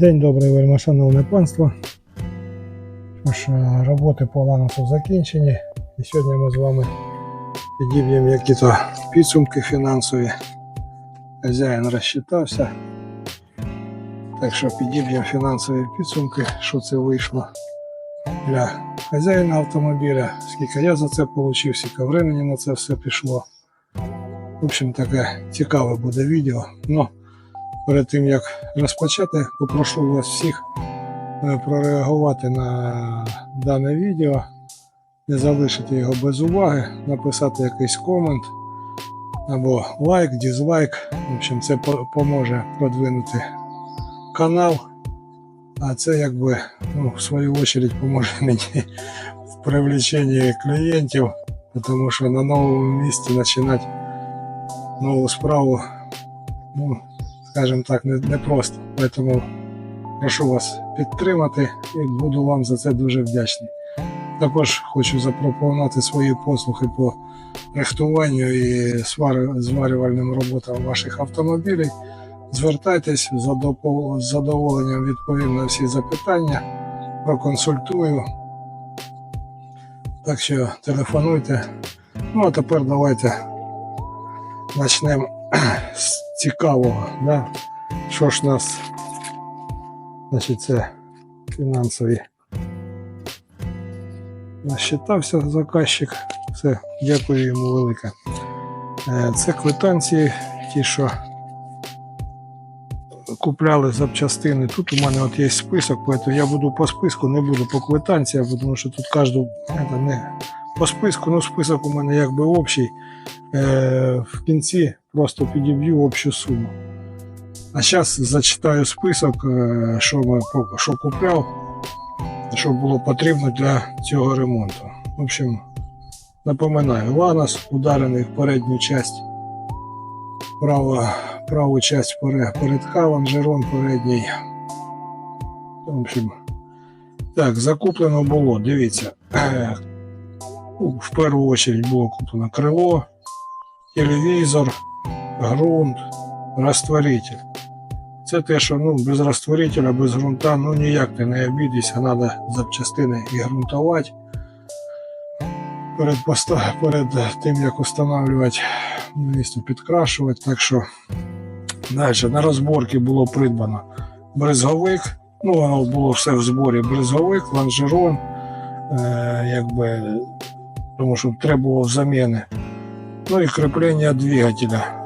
День добрий, вельми шановне панство. Що е, роботи по ланосу закінчені. І сьогодні ми з вами підіб'ємо які-то підсумки фінансові. Хазяїн розчитався. Так що підіб'ємо фінансові підсумки, що це вийшло для хазяїна автомобіля, скільки я за це отримав, скільки времени на це все пішло. В общем, таке цікаве буде відео. Но перед тим як розпочати, попрошу вас всіх е, прореагувати на дане відео, не залишити його без уваги, написати якийсь комент або лайк, дізлайк. В общем, це поможе продвинути канал. А це якби ну, в свою очередь поможе мені в привлеченні клієнтів, тому що на новому місці починати нову справу, ну, скажімо так, не, не. Тому прошу вас підтримати і буду вам за це дуже вдячний. Також хочу запропонувати свої послуги по рихтуванню і зварювальним роботам ваших автомобілів. Звертайтесь з задоволенням відповім на всі запитання, проконсультую. Так що телефонуйте. Ну а тепер давайте почнемо з цікавого. Да? Що ж нас, значить, це фінансові. Насчитався заказчик. Все, дякую йому велике. Е, Це квитанції, ті, що купляли запчастини. Тут у мене от є список, поэтому я буду по списку, не буду по квитанціям, тому що тут кожну не по списку, ну список у мене якби общий. Е, в кінці просто підіб'ю общу суму. А зараз зачитаю список, е, що ми що купляв, що було потрібно для цього ремонту. В общем, напоминаю, Ланос ударений в передню часть, право, праву часть перед, перед хавом, жерон передній. В общем, так, закуплено було, дивіться. е, ну, В першу чергу було куплено крило, телевізор, ґрунт, розтворитель. Це те, що ну, без розтворителя, без ґрунта ну ніяк ти не обійдешся, треба запчастини і ґрунтувати. Перед, перед тим, як встановлювати, місто підкрашувати. Так що далі на розборки було придбано бризговик. Ну, воно було все в зборі. Бризговик, лонжерон, е, якби, тому що требував заміни. Ну і кріплення двигателя.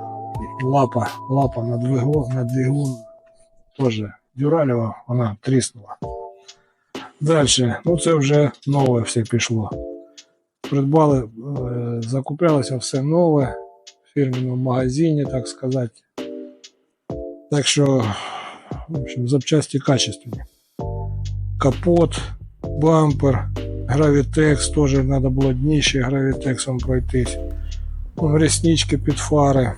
Лапа, лапа на двигун, на двигун теж дюралева, вона тріснула. Далі, ну це вже нове все пішло. Придбали, е, закуплялося все нове в фірменному магазині, так сказати. Так що, в общем, запчасті качественні. Капот, бампер, гравітекс, теж треба було дніще гравітексом пройтись. Реснички під фари.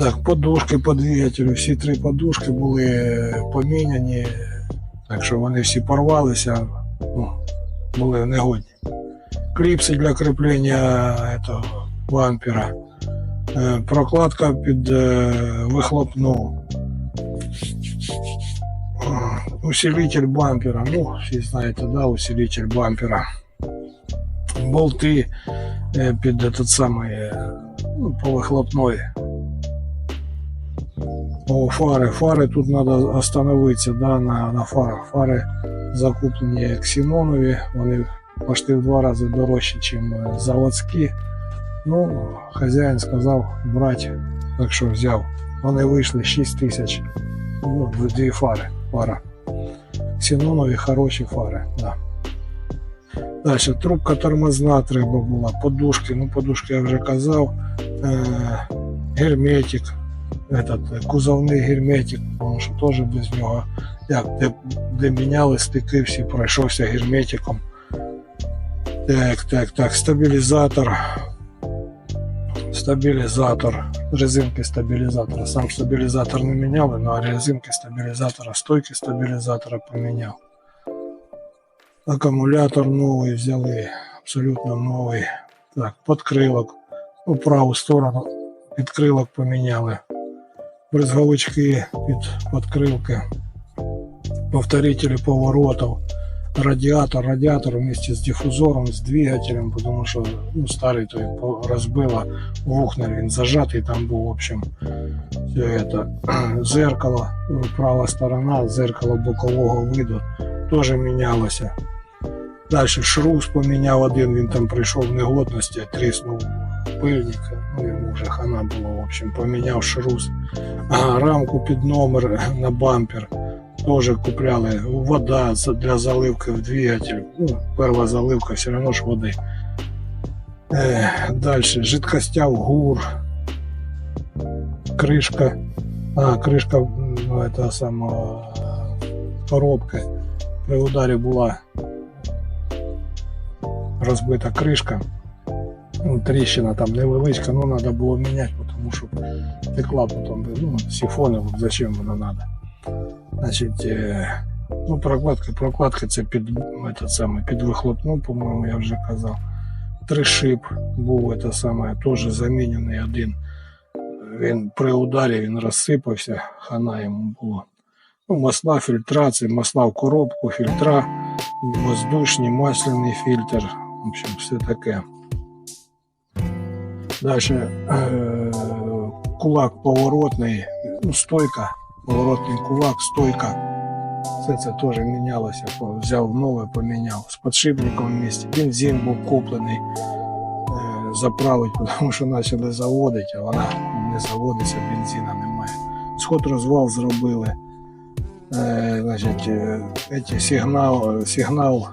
Так, подушки по двигателю. Всі три подушки були поміняні, так що вони всі порвалися, ну, були негодні. Кліпси для кріплення этого, бампера. Е, Прокладка під е, вихлопну. Е, Усилитель бампера. Ну, всі знаєте, да, усилитель бампера. Болти під этот самий е, ну, по вихлопної. О, фари. Фари тут треба остановитися да, на, на фарах. Фари закуплені ксенонові, вони почти в два рази дорожчі, ніж заводські. Ну, хазяїн сказав брати, так що взяв. Вони вийшли 6 тисяч. Ну, дві фари. Фара. Ксенонові хороші фари. Да. Далі, трубка тормозна треба була, подушки, ну подушки я вже казав, е, герметик, этот, кузовний герметик, тому що теж без нього, як де, де міняли стики, всі пройшовся герметиком. Так, так, так, стабілізатор. Стабілізатор, резинки стабілізатора. Сам стабілізатор не міняли, ну, а резинки стабілізатора, стойки стабілізатора поміняв. Акумулятор новий взяли, абсолютно новий. Так, подкрилок. У праву сторону підкрилок поміняли. Брызговички під подкрилки, повторители поворотов, радіатор, радіатор вместе з дифузором, з двигателем, тому що ну, старий той розбило вухнер, він зажатий там був, в общем, все это. Зеркало, права сторона, зеркало бокового виду теж мінялося. Далі шрус поміняв один, він там прийшов в негодності, тріснув пильник, ну йому вже хана було, в общем, поміняв шрус. А, рамку під номер на бампер теж купляли. Вода для заливки в двигатель. Ну, перша заливка, все одно ж води. Е, далі жидкостя в гур. Кришка. А, кришка ну, это сама коробка. При ударі була розбита кришка. Ну, тріщина там невеличка, ну треба було міняти, тому що текла потім, ну, сифони, зачем воно треба. Значить, е, ну, прокладка, прокладка це під, этот самий, під вихлопну, по-моєму, я вже казав. Тришип був это саме, теж замінений один. Він при ударі він розсипався, хана йому було. Ну, масла, фільтрації, масла в коробку, фільтра, воздушні, масляний фільтр. В общем, все таке. Далі е- кулак поворотний, ну, стойка, поворотний кулак, стойка. Все це теж мінялося. Взяв нове, поміняв. З подшипником в місті. Бензин був куплений. Е- заправить, тому що почали заводити, а вона не заводиться, бензина немає. Сход розвал зробили. Е, значить, эти сигнал, сигнал,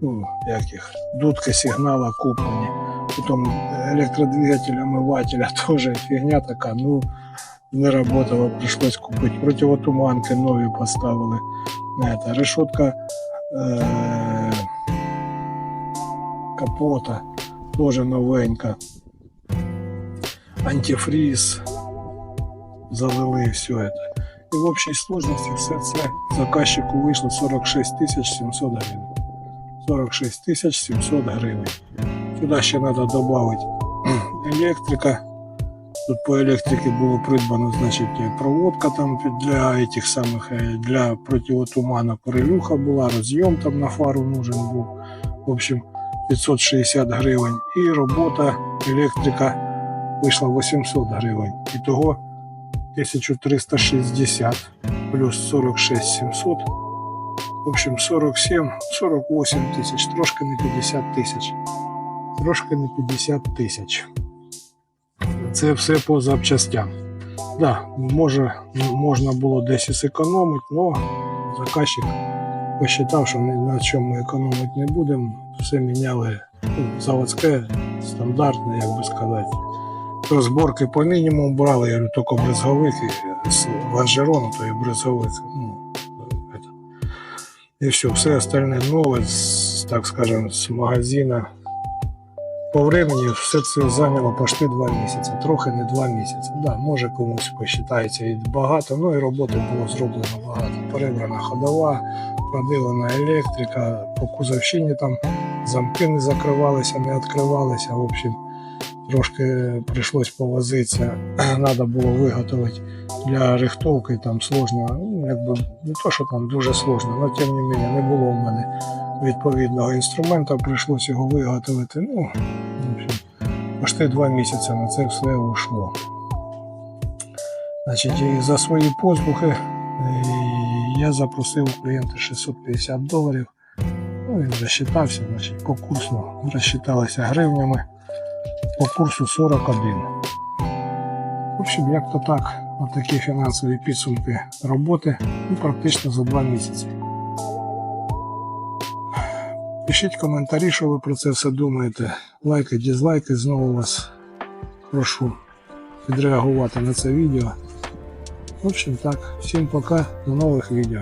ну, як їх, дудки сигнала куплені. Потім електродвигатель омивателя теж фігня така, ну не работало, пришлось купити. Противотуманки нові поставили. Это, решетка е, капота теж новенька. Антифриз залили все это. І в общій сложності все це заказчику вийшло 46 тисяч 700 гривень. 46 тисяч 700 гривень. Сюди ще треба додати електрика. Тут по електриці було придбано, значить, проводка там для этих самих, е, для противотумана перелюха була, роз'єм там на фару нужен був. В общем, 560 гривень. І робота електрика вийшла 800 гривень. Ітого 1360 плюс 46 700. В общем, 47, 48 тисяч, трошки не 50 тисяч. Трошки не 50 тисяч. Це все по запчастям. Да, може, можна було десь і зекономити, але заказчик посчитав, що ні на чому економити не будемо. Все міняли ну, заводське, стандартне, як би сказати. Розборки по мінімуму брали, я говорю, тільки брезговик з лонжерону, то і брезговик. Ну, это. І все, все остальне нове, так скажем, з магазина. По времени все це зайняло почти два місяці, трохи не два місяці. Да, може комусь посчитається і багато, ну і роботи було зроблено багато. Перебрана ходова, продивлена електрика, по кузовщині там замки не закривалися, не відкривалися. В общем, трошки прийшлось повозитися. Треба було виготовити для рихтовки там сложно. Ну, якби не то, що там дуже сложно, але тим не менше не було в мене відповідного інструмента, прийшлось його виготовити. Ну, почти два місяці на це все ушло. Значить, за свої послуги е, я запросив у клієнта 650 доларів. Ну, він розчитався, значить, по курсу розчиталися гривнями. По курсу 41. В общем, як то так, отакі фінансові підсумки роботи ну, практично за два місяці. Пишіть коментарі, що ви про це все думаєте. Лайки, дізлайки. Знову вас прошу відреагувати на це відео. В общем так, всім пока, до нових відео.